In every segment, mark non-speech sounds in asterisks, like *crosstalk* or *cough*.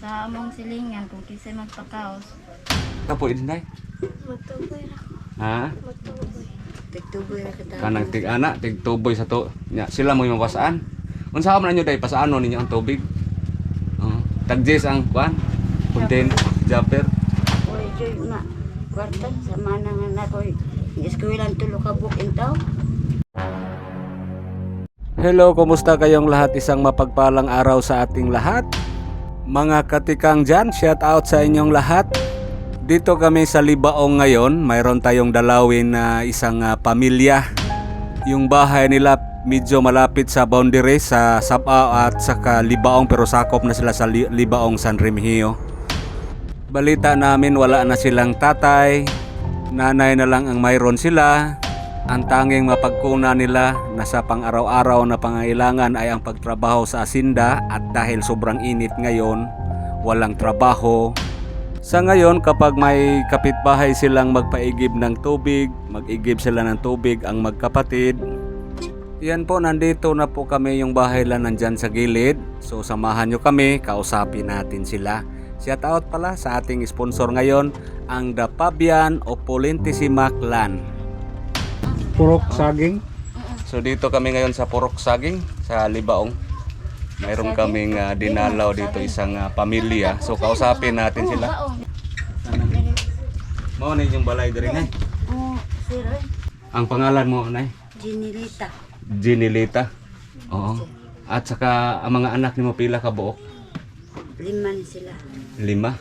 sa among silingan kung kisay magpakaos. Kapo inday. Magtuboy ra ko. Ha? Magtuboy. Tigtuboy ra kita. Kanang tig ana, tig tuboy sa to. Nya sila mo mapasaan. Unsa man ninyo day pasaano ninyo ang tubig? Oh, tagjes ang kuan. Contain japper. Oy, joy ma. Kwarta sa mana nga na koy. Eskwelahan tulo ka book intaw. Hello, kumusta kayong lahat? Isang mapagpalang araw sa ating lahat. Mga katikang dyan, shout out sa inyong lahat. Dito kami sa Libaong ngayon, mayroon tayong dalawin na isang ah, pamilya. Yung bahay nila medyo malapit sa boundary sa Sabao at saka Libaong pero sakop na sila sa Li- Libaong San Remigio. Balita namin wala na silang tatay, nanay na lang ang mayroon sila. Ang tanging mapagkuna nila na sa pang-araw-araw na pangailangan ay ang pagtrabaho sa asinda at dahil sobrang init ngayon, walang trabaho. Sa ngayon, kapag may kapitbahay silang magpaigib ng tubig, mag-igib sila ng tubig ang magkapatid, yan po, nandito na po kami yung bahay lang nandyan sa gilid. So samahan nyo kami, kausapin natin sila. Shout out pala sa ating sponsor ngayon, ang The Pabian Opulentissima Clan. Purok saging. So dito kami ngayon sa Purok Saging, sa Libaong. Mayroon kaming ah, dinalaw dito isang ah, pamilya. So kausapin natin sila. Mao na yung balay diri nay. Oh. Ang pangalan mo nay? Jinilita. Ginilita. Oo. At saka ang mga anak nimo pila ka buok? Lima ni sila. Lima.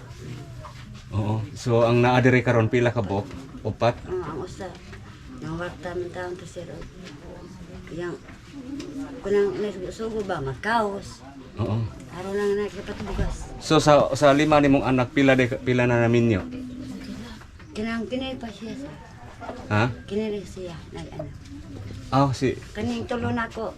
Oo. So ang naa diri karon pila ka buok? Upat. Oh, ang usa. Nang warta man taon to sir. Yang kunang nasugo ba makaos. Oo. Araw lang na bugas. So sa sa lima nimong anak pila de pila na namin nyo? Kinang kinay pa siya. sir. Ha? Kinay siya nag ano. Ah, si Kaning tulo na ko.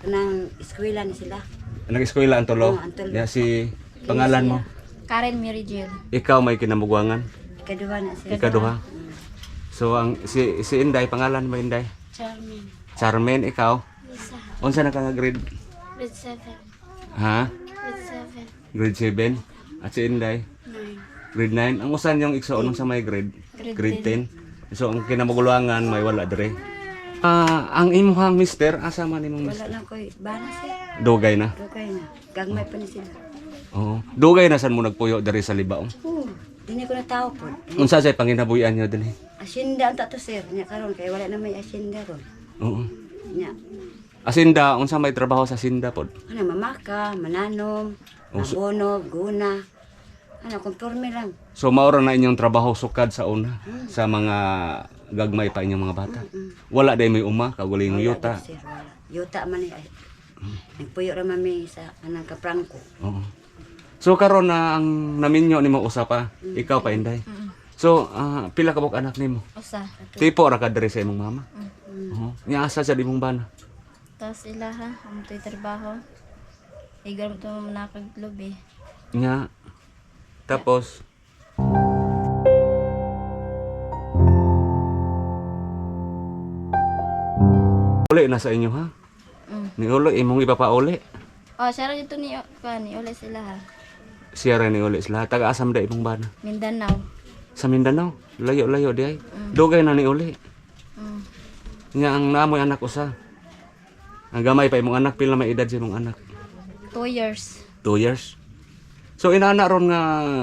Kanang eskwela ni sila. nag-eskwela ang tulo. Oo, ang tulo. Ya si pangalan mo. Karen Mary Jill. Ikaw may kinamugwangan. Ikaduha na sila. Ikaduha. So ang si si Inday pangalan mo Inday? Charmin. Charmaine ikaw. Lisa. Unsa na ka nga grade? Grade 7. Ha? Grade 7. Grade 7. At si Inday 9. grade 9. Ang usan yung ikso unong sa may grade? Grade 10. So ang kinamuguluangan may wala dire. Ah, ang imuhang mister asa man imong mister? Wala lang ko'y bana siya. Dugay na. Dugay na. Gagmay pa ni sila. Oo. Dugay na san mo nagpuyo diri sa Libaong. Oo. Dini ko na tao po. Unsa say panginabuhian niyo dinhi? Asyenda ang tato sir. Nya karon kay wala na may asyenda ron. Oo. Nya. Asinda, unsa may trabaho sa Sinda pod? Ano mamaka, mananom, Oh, abono, guna. Ano konforme lang. So maura na inyong trabaho sukad sa una sa mga gagmay pa inyong mga bata. Wala day may uma kaguling Wala yuta. gid, sir. Wala. Yuta man ay. Nagpuyo ra mami sa anang kaprangko. Oo. So karon na ang naminyo nimo usa pa, ikaw pa inday. So ah, pila ka buk anak nimo? Usa. Tipo ra ka diri sa imong mama. Oo. Nya asa sa imong bana? Tapos ila ha. Ang to'y trabaho. Igar mo ito nakaglobe. Nya tapos Uli na sa inyo ha? Mm. Ni uli, imong ipapauli. Oh, siya rin ito ni, kuha ni Uli sila ha. Siya rin ni uli sila. Taga-asam da imong bana. Mindanao. Sa Mindanao. Layo-layo di ay. Dugay na ni uli. Mm. Nya ang naamoy anak usa. Ang gamay pa imong anak pila may edad sa imong anak? Two years. Two years. So inaana ron nga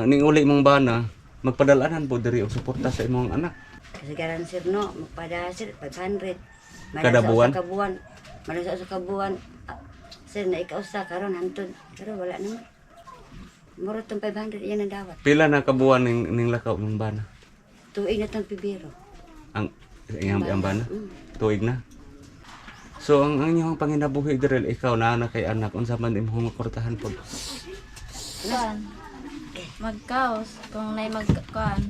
ning uli imong bana magpadalanan po diri og suporta sa imong anak. Kasi garan sir no, magpada sir 500. Kada buwan? Sa kabuan. Malasa sa kabuan. Ah, Sir na ikaw sa karon hantod. Pero wala naman. Muro tong 500 yan ang dawat. Pila na kabuan ning ning lakaw imong bana? Tuig na tong pibiro. Ang ang, ang bana? Mm. Tuig na. So ang ang inyong panginabuhi diri ikaw na na kay anak unsa man imong kortahan pod? Kuan. Magkaos. Kung na'y magkuan.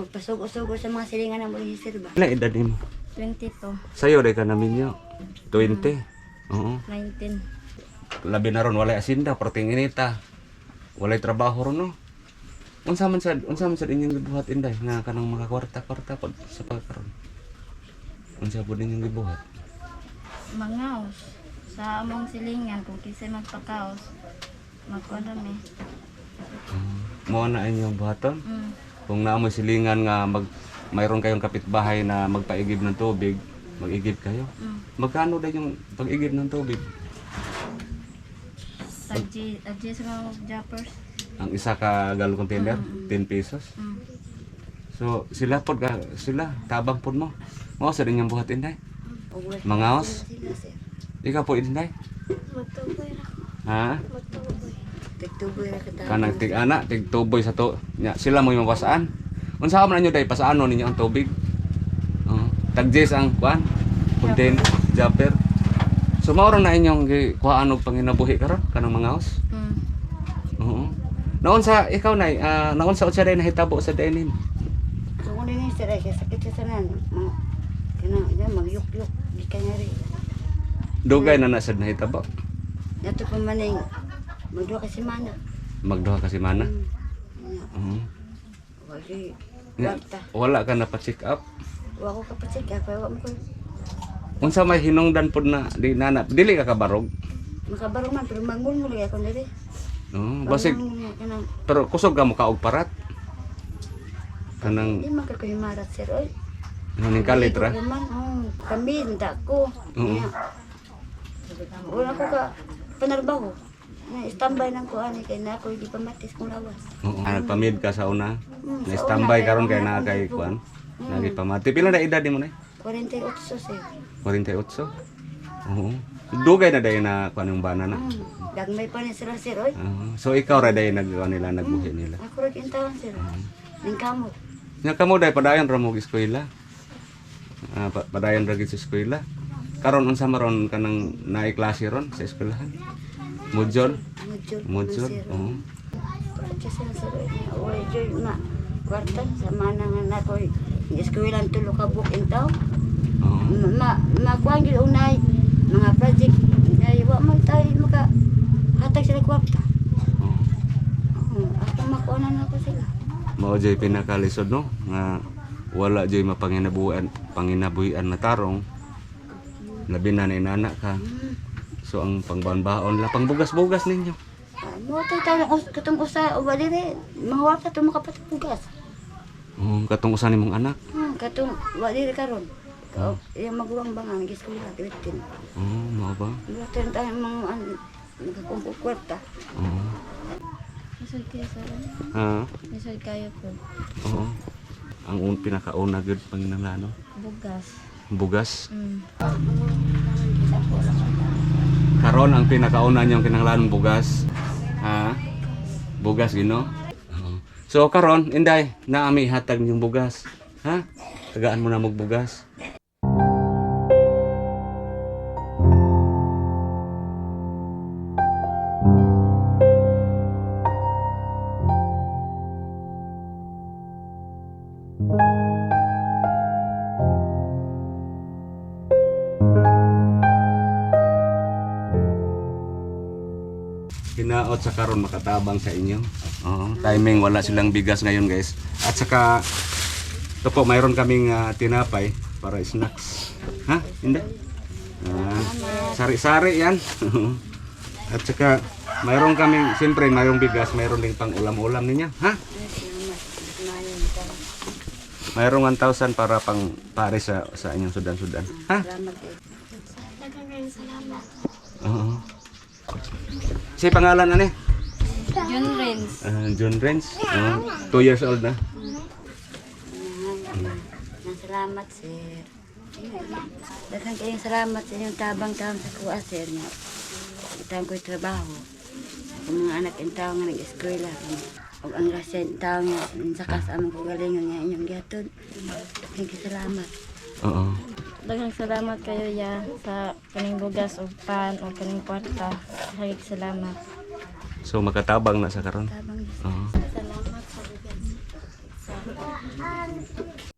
Magpasugo-sugo sa mga silingan ng mga sir ba? Pila edad nimo? 22. Sayo day ka namin nyo. 20. Oo. 19. Labi na ron walay asinda perting inita. Walay trabaho ron no. Unsa man sad unsa man sad inyong gibuhat inday nga kanang mga kwarta-kwarta pod sa pagkaron. Unsa pod inyong gibuhat? Mangaos. Sa among silingan kung kisay magpakaos. Makuha namin. Mo na inyong buhaton. Mm. Kung naamoy silingan nga mag mayroon kayong kapitbahay na magpaigib ng tubig, mag-igib kayo. Mm. Magkano na yung pag-igib ng tubig? Sa mga jappers. Ang isa ka galon container, 10 pesos. Mm. So sila pod ka sila tabang pod mo. Mo sa rin yung buhat inday. Mangaos. Ikaw po inday. Ha? Tigtuboy ra ka Kanang tig ana, tig tuboy sa to. Nya sila mo yung mapasaan. Unsa man ninyo day pasaano ninyo ang tubig? Oh, tagjes ang kuan. Contain jumper. So mao ra na inyong gi- kuhaan og panginabuhi karon kanang mangaos. Mm. Oo. Naon sa ikaw nay, ah, naon sa unsa day nahitabo sa dainin? So ni sir ay kay sakit sa. Mga kanang ina magyuk-yuk di kanya rin. Dugay na na sad nahitabo. Dato pa maning magduha ka semana. Magduha ka semana. Mm. Oo. Wala wala ka na pa-check up. Wa ko kapatsik kaya wa mo ko. Unsa may hinungdan pod na di nana, dili ka kabarog. Makabaro man pero mangul mo lagi ako diri. Oo, basig pero kusog ka mo kaog parat. Kanang di man ka ko himarat sir oy. ning kalit ra. Oh, kami, hindi ko. Oo. Kaya, Wala ko ka panarbaho. Na standby lang ko ani kay na ako hindi pa matis kung lawas. Oo. Ah, nagpamid ka sa una. Mm, Na standby karon kay na kay kuan. Mm. Lagi pamati. Pila na edad mo na? 48 sir. 48. Oo. Dugay na day na kuan yung bana na. Mm. Dagmay pa ni sila sir oy. Oo. so ikaw ra day nagkuan nila nagbuhi nila. Ako rin kintawan sir. Ning kamot. Nya kamo day padayon ra mo eskwela. Ah, pa- padayon ra gid sa eskwela. Karon unsa maron kanang naay klase ron sa eskwelahan? Mudjol. Module. sir. Oo. Kwarta sila sir oy. Oy joy na. Kwarta sa mana nga na ko. Eskwela tulo ka book intaw. Oo. ma kuan gyud unay mga project ay wa man tayo maka hatag sila kwarta. Oo, ako makuanan ako sila. mao jay pinakalisod no nga wala jay mapanginabuan panginabuhian na tarong labi na na inana ka so ang pangbaon-baon la pangbugas-bugas ninyo Mo tay tayo us katong usa o bali rin. Mga wata to makapatugas. um, katong usa nimong anak Hmm, katong wali rin karon. Ka yung maguwang bangang giskwela kibitin. oh mao ba? Mo tayo tayo mga an nakakumpo kwarta. oo. Isod kayo sa ha? Isod kayo po. oo. Ang un pinakauna gyud panginahanglan Bugas. bugas? Mm. karon ang pinakauna niyong kinahanglan bugas. Ha? Bugas gino? Oo. so karon inday naami hatag niyong bugas. Ha? Tagaan mo na mog Hinaot sa karon makatabang sa inyo. Oo, timing wala silang bigas ngayon, guys. At saka ito po, mayroon kaming ah, tinapay para snacks. Ha? Hindi? Ah, sari-sari yan. *laughs* At saka mayroon kaming, siyempre mayroong bigas, mayroon ding pang ulam-ulam ninyo. Ha? Mayroong 1,000 para pang pare sa sa inyong sudan-sudan. Ha? Salamat eh. Oo. Si pangalan ano? June Renz. Ah, John Renz. Oh, two years old na. Nang salamat sir. Daghang kayong salamat sa inyong tabang taon sa kuwa sir. Itang ko'y trabaho. Ang mga anak in tao nga nag-eskwela. O ang rasya in tao nga sa kasama ko galingon nga inyong gihatod. Daghang salamat. Oo. Daghang salamat kayo ya sa kaning bugas o pan o kaning kwarta. Daghang salamat. So makatabang na sa karon. Tabang Oo. Salamat sa bugas. Salamat papa.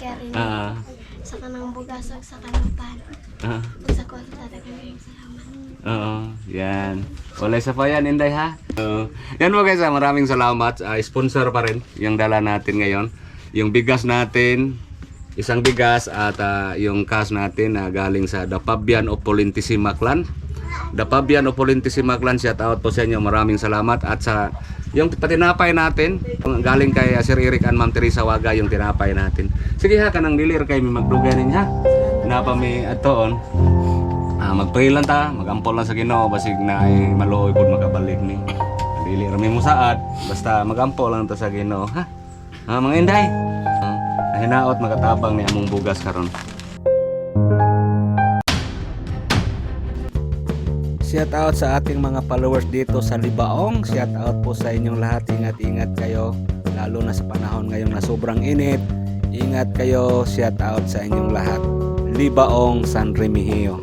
kay rin Ah. Sa kanang bugas ug sa kanang pan. Ah. Ug sa kwarta daghang salamat. Oo. Yan. Wala sa pa yan, Inday ha? Oo. yan mo guys, ah, maraming salamat. Ah, sponsor pa rin yung dala natin ngayon. Yung bigas natin, isang bigas at ah, yung cash natin na galing sa Dapabian of Polintissima Clan. Dapabian of Polintissima Clan, shout out po sa inyo. Maraming salamat. At sa yung patinapay natin, galing kay ah, Sir Eric and Ma'am Teresa Waga yung tinapay natin. Sige ha, kanang dilir kay may magdugay nin ha. Napa mi atoon. Ah, magpray lang ta, magampol lang sa Ginoo basig na ay maluoy pud makabalik ni. Dili ra mi mo saad, basta magampol lang ta sa Ginoo, ha? Ah, mga inday. Ah, hinaot magatabang ni among bugas karon. Shout out sa ating mga followers dito sa Libaong. Shout out po sa inyong lahat. Ingat-ingat kayo lalo na sa panahon ngayong na sobrang init. Ingat kayo. Shout out sa inyong lahat. Libaong San Remigio.